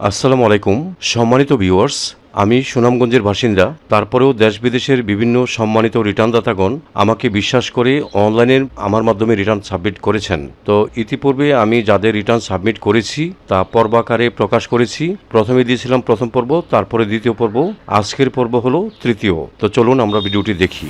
আসসালামু আলাইকুম। সম্মানিত ভিউয়ার্স, আমি সুনামগঞ্জের বাসিন্দা। তারপরেও দেশ বিদেশের বিভিন্ন সম্মানিত রিটার্নদাতাগণ আমাকে বিশ্বাস করে অনলাইনের আমার মাধ্যমে রিটার্ন সাবমিট করেছেন। তো ইতিপূর্বে আমি যাদের রিটার্ন সাবমিট করেছি, তা পর্বাকারে প্রকাশ করেছি। প্রথমে দিয়েছিলাম প্রথম পর্ব, তারপরে দ্বিতীয় পর্ব। আজকের পর্ব হলো তৃতীয়। তো চলুন আমরা ভিডিওটি দেখি।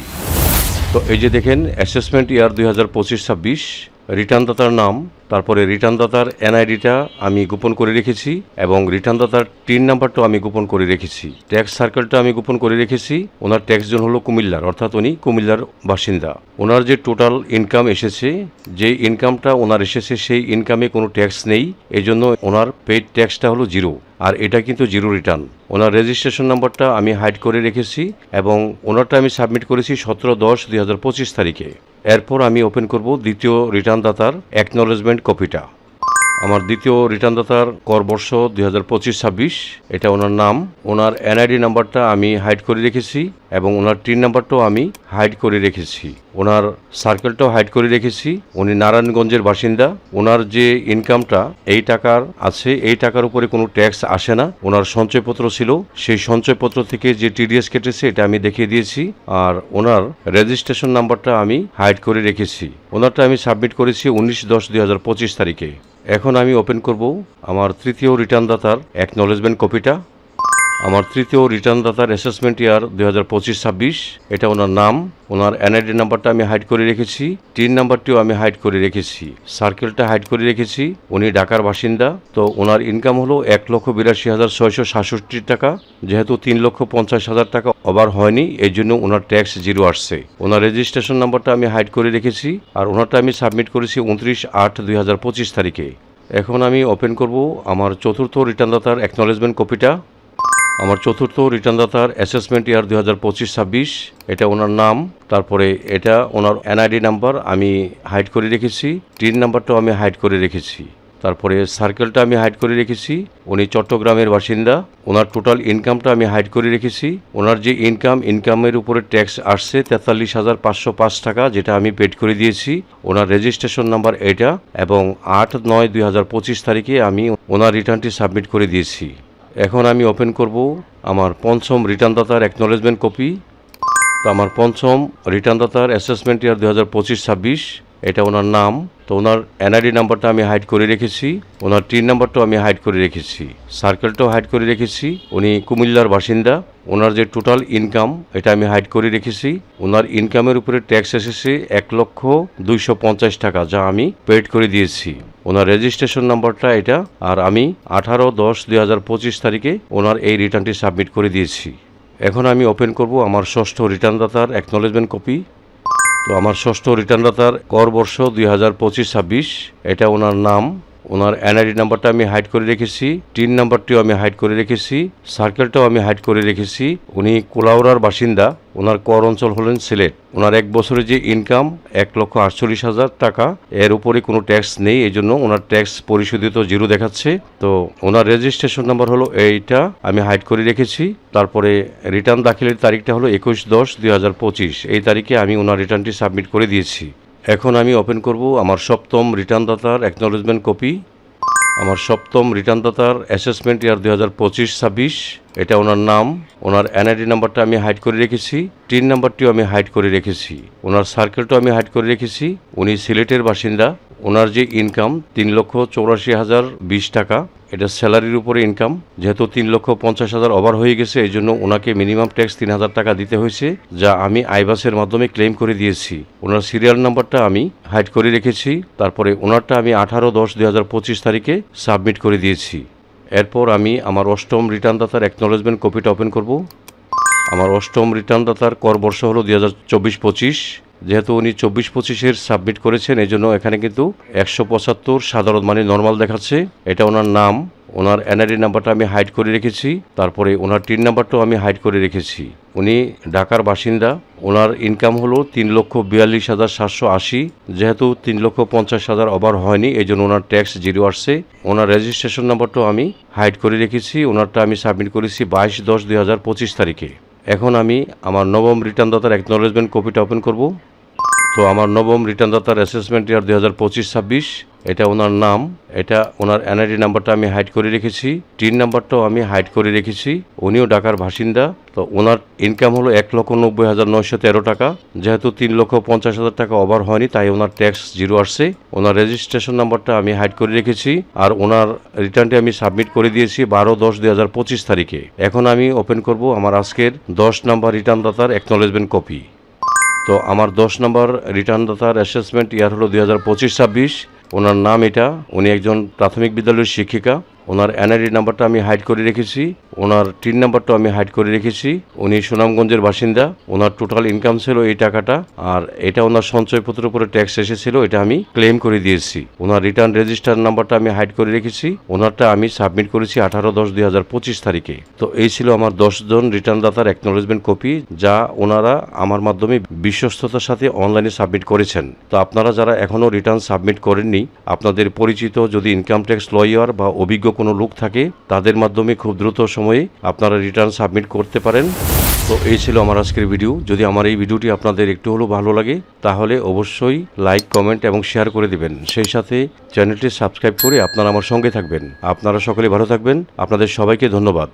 তো এই যে দেখেন অ্যাসেসমেন্ট ইয়ার দুই হাজার পঁচিশ ছাব্বিশ। রিটার্নদাতার নাম, তারপরে রিটার্নদাতার এনআইডিটা আমি গোপন করে রেখেছি এবং রিটার্নদাতার টিন নাম্বারটাও আমি গোপন করে রেখেছি। ট্যাক্স সার্কেলটা আমি গোপন করে রেখেছি। ওনার ট্যাক্স জোন হলো কুমিল্লার, অর্থাৎ উনি কুমিল্লার বাসিন্দা। ওনার যে টোটাল ইনকাম এসেছে, যে ইনকামটা ওনার এসেছে, সেই ইনকামে কোনো ট্যাক্স নেই। এই জন্য ওনার পেড ট্যাক্সটা হলো জিরো। আর এটা কিন্তু জিরো রিটার্ন। ওনার রেজিস্ট্রেশন নাম্বারটা আমি হাইড করে রেখেছি এবং ওনারটা আমি সাবমিট করেছি সতেরো দশ দুই তারিখে। এরপর আমি ওপেন করব দ্বিতীয় রিটার্ন দাতার অ্যাকনোলেজমেন্ট কপিটা আমার দ্বিতীয় রিটার্নদাতার কর বর্ষ দুই হাজার পঁচিশ ছাব্বিশ। এটা ওনার নাম। ওনার এনআইডি নাম্বারটা আমি হাইড করে রেখেছি এবং ওনার টিন নাম্বারটাও আমি হাইড করে রেখেছি। ওনার সার্কেলটাও হাইড করে রেখেছি। উনি নারায়ণগঞ্জের বাসিন্দা। ওনার যে ইনকামটা, এই টাকার আছে, এই টাকার উপরে কোনো ট্যাক্স আসে না। ওনার সঞ্চয়পত্র ছিল। সেই সঞ্চয়পত্র থেকে যে টিডিএস কেটেছে, এটা আমি দেখিয়ে দিয়েছি। আর ওনার রেজিস্ট্রেশন নাম্বারটা আমি হাইড করে রেখেছি। ওনারটা আমি সাবমিট করেছি উনিশ দশ দুই তারিখে। এখন আমি ওপেন করব আমার তৃতীয় রিটার্ন রিটার্নদাতার অ্যাকনোলেজমেন্ট কপিটা আমার তৃতীয় রিটার্নদাতার অ্যাসেসমেন্ট ইয়ার দুই হাজার পঁচিশ ছাব্বিশ। এটা ওনার নাম, ওনার এনআইডি নাম্বারটা আমি হাইড করে রেখেছি টিন নাম্বারটিও আমি হাইড করে রেখেছি সার্কেলটা হাইড করে রেখেছি। উনি ঢাকার বাসিন্দা, তো ওনার ইনকাম হলো এক লক্ষ বিরাশি হাজার ছয়শো সাতষট্টি টাকা। যেহেতু তিন লক্ষ পঞ্চাশ হাজার টাকা ওভার হয়নি, এই জন্য ওনার ট্যাক্স জিরো আসছে। ওনার রেজিস্ট্রেশন নাম্বারটা আমি হাইড করে রেখেছি, আর ওনারটা আমি সাবমিট করেছি উনত্রিশ আট দুই হাজার পঁচিশ তারিখে। এখন আমি ওপেন করব আমার চতুর্থ রিটার্নদাতার অ্যাকনোলেজমেন্ট কপিটা আমার চতুর্থ রিটার্নদাতার অ্যাসেসমেন্ট ইয়ার দুই হাজার পঁচিশ ছাব্বিশ। এটা ওনার নাম, তারপরে এটা ওনার এনআইডি নাম্বার আমি হাইড করে রেখেছি টিন নাম্বারটাও আমি হাইড করে রেখেছি। তারপরে সার্কেলটা আমি হাইড করে রেখেছি, উনি চট্টগ্রামের বাসিন্দা, ওনার টোটাল ইনকামটা আমি হাইড করে রেখেছি। ওনার যে ইনকাম ইনকামের উপরে ট্যাক্স আসছে তেতাল্লিশ হাজার পাঁচশো পাঁচ টাকা, যেটা আমি পেড করে দিয়েছি। ওনার রেজিস্ট্রেশন নাম্বার এটা এবং আট নয় দুই হাজার পঁচিশ তারিখে আমি ওনার রিটার্নটি সাবমিট করে দিয়েছি। এখন আমি ওপেন করব আমার পঞ্চম রিটার্নদাতার অ্যাকনোলেজমেন্ট কপি তো আমার পঞ্চম রিটার্নদাতার অ্যাসেসমেন্ট ইয়ার দু হাজার পঁচিশ ছাব্বিশ। এটা ওনার নাম। তো ওনার এনআইডি নাম্বারটা আমি হাইড করে রেখেছি। ওনার টিন নাম্বারটাও আমি হাইড করে রেখেছি। সার্কেলটাও হাইড করে রেখেছি। উনি কুমিল্লার বাসিন্দা। ওনার যে টোটাল ইনকাম এটা আমি হাইড করে রেখেছি। ওনার ইনকামের উপরে ট্যাক্স এসেছে এক লক্ষ দুইশো পঞ্চাশ টাকা, যা আমি পেড করে দিয়েছি। ওনার রেজিস্ট্রেশন নাম্বারটা এটা। আর আমি আঠারো দশ দুই হাজার পঁচিশ তারিখে ওনার এই রিটার্নটি সাবমিট করে দিয়েছি। এখন আমি ওপেন করব আমার ষষ্ঠ রিটার্নদাতার অ্যাকনোলেজমেন্ট কপি তো আমার ষষ্ঠ রিটার্নদাতার কর বর্ষ দুই হাজার পঁচিশ ছাব্বিশ। এটা ওনার নাম। ওনার এনআইডি নাম্বারটা আমি হাইড করে রেখেছি টিন নাম্বারটিও আমি হাইড করে রেখেছি সার্কেলটাও আমি হাইড করে রেখেছি। উনি কোলাউড়ার বাসিন্দা, ওনার কর অঞ্চল হলেন সিলেট। ওনার এক বছরে যে ইনকাম এক লক্ষ আটচল্লিশ হাজার টাকা, এর উপরে কোনো ট্যাক্স নেই, এই জন্য ওনার ট্যাক্স পরিশোধিত জিরো দেখাচ্ছে। তো ওনার রেজিস্ট্রেশন নাম্বার হলো এইটা, আমি হাইড করে রেখেছি। তারপরে রিটার্ন দাখিলের তারিখটা হলো একুশ দশ দুই হাজার পঁচিশ। এই তারিখে আমি ওনার রিটার্নটি সাবমিট করে দিয়েছি। এখন আমি ওপেন করব আমার সপ্তম রিটার্নদাতার অ্যাকনোলেজমেন্ট কপি আমার সপ্তম রিটার্নদাতার অ্যাসেসমেন্ট ইয়ার দুই হাজার পঁচিশ ছাব্বিশ। এটা ওনার নাম, ওনার এনআইডি নাম্বারটা আমি হাইড করে রেখেছি টিন নাম্বারটিও আমি হাইড করে রেখেছি, ওনার সার্কেলটাও আমি হাইড করে রেখেছি, উনি সিলেটের বাসিন্দা, ওনার যে ইনকাম তিন লক্ষ চৌরাশি হাজার বিশ টাকা। এটা স্যালারির উপরে ইনকাম যেহেতু তিন লক্ষ পঞ্চাশ হাজার ওভার হয়ে গেছে, এই জন্য ওনাকে মিনিমাম ট্যাক্স তিন হাজার টাকা দিতে হয়েছে, যা আমি আইবাসের মাধ্যমে ক্লেম করে দিয়েছি। ওনার সিরিয়াল নাম্বারটা আমি হাইড করে রেখেছি, তারপরে ওনারটা আমি আঠারো দশ দুই হাজার পঁচিশ তারিখে সাবমিট করে দিয়েছি। এরপর আমি আমার অষ্টম রিটার্নদাতার অ্যাকনোলেজমেন্ট কপিটা ওপেন করব। আমার অষ্টম রিটার্নদাতার কর বর্ষ হলো দুই হাজার চব্বিশ পঁচিশ। যেহেতু উনি চব্বিশ পঁচিশের সাবমিট করেছেন এই জন্য এখানে কিন্তু একশো পঁচাত্তর সাধারণ মানে নর্মাল দেখাচ্ছে। এটা ওনার নাম, ওনার এনআইডি নাম্বারটা আমি হাইড করে রেখেছি, তারপরে ওনার টিন নাম্বারটাও আমি হাইড করে রেখেছি। উনি ঢাকার বাসিন্দা, ওনার ইনকাম হলো তিন লক্ষ বিয়াল্লিশ হাজার সাতশো আশি, যেহেতু তিন লক্ষ পঞ্চাশ হাজার ওভার হয়নি এই জন্য ওনার ট্যাক্স জিরো আসছে। ওনার রেজিস্ট্রেশন নাম্বারটাও আমি হাইড করে রেখেছি, ওনারটা আমি সাবমিট করেছি বাইশ দশ দুই হাজার পঁচিশ তারিখে। এখন আমি আমার নবম রিটার্ন দাতার অ্যাকনোলেজমেন্ট কপিটা ওপেন করব। তো আমার নবম রিটার্নদাতার অ্যাসেসমেন্ট ইয়ার দুই হাজার পঁচিশ ছাব্বিশ, এটা ওনার নাম, এটা ওনার এনআইডি নাম্বারটা আমি হাইড করে রেখেছি টিন নাম্বারটাও আমি হাইড করে রেখেছি, উনিও ঢাকার বাসিন্দা, তো ওনার ইনকাম হলো এক লক্ষ নব্বই হাজার নয়শো তেরো টাকা, যেহেতু তিন লক্ষ পঞ্চাশ হাজার টাকা ওভার হয়নি, তাই ওনার ট্যাক্স জিরো আসছে, ওনার রেজিস্ট্রেশন নাম্বারটা আমি হাইড করে রেখেছি, আর ওনার রিটার্নটি আমি সাবমিট করে দিয়েছি বারো দশ দুই হাজার পঁচিশ তারিখে। এখন আমি ওপেন করব আমার আজকের দশ নাম্বার রিটার্নদাতার অ্যাকনোলেজমেন্ট কপি তো আমার দশ নম্বর রিটার্নদাতার অ্যাসেসমেন্ট ইয়ার হলো দুই হাজার পঁচিশ ছাব্বিশ। ওনার নাম এটা। উনি একজন প্রাথমিক বিদ্যালয়ের শিক্ষিকা। ওনার এনআইডি নাম্বারটা আমি হাইড করে রেখেছি, ওনার টিন নাম্বারটা আমি হাইড করে রেখেছি। উনি সুনামগঞ্জের বাসিন্দা, ওনার টোটাল ইনকাম ছিল এই টাকাটা, আর এটা ওনার সঞ্চয়পত্রের উপরে ট্যাক্স এসেছিল, এটা আমি ক্লেম করে দিয়েছি। ওনার রিটার্ন রেজিস্টার নাম্বারটা আমি হাইড করে রেখেছি, ওনারটা আমি সাবমিট করেছি আঠারো দশ দুই হাজার পঁচিশ তারিখে। তো এই ছিল আমার দশজন রিটার্ন দাতার অ্যাকনোলেজমেন্ট কপি যা ওনারা আমার মাধ্যমে বিশ্বস্ততার সাথে অনলাইনে সাবমিট করেছেন। তো আপনারা যারা এখনও রিটার্ন সাবমিট করেননি, আপনাদের পরিচিত যদি ইনকাম ট্যাক্স লয়ার বা অভিজ্ঞ কোনো লোক থাকে, তাদের মাধ্যমে খুব দ্রুত সময়ে আপনারা রিটার্ন সাবমিট করতে পারেন। তো এই ছিল আমার আজকের ভিডিও যদি আমার এই ভিডিওটি আপনাদের একটু হলেও ভালো লাগে, তাহলে অবশ্যই লাইক কমেন্ট এবং শেয়ার করে দিবেন। সেই সাথে চ্যানেলটি সাবস্ক্রাইব করে আপনারা আমার সঙ্গে থাকবেন। আপনারা সকলে ভালো থাকবেন। আপনাদের সবাইকে ধন্যবাদ।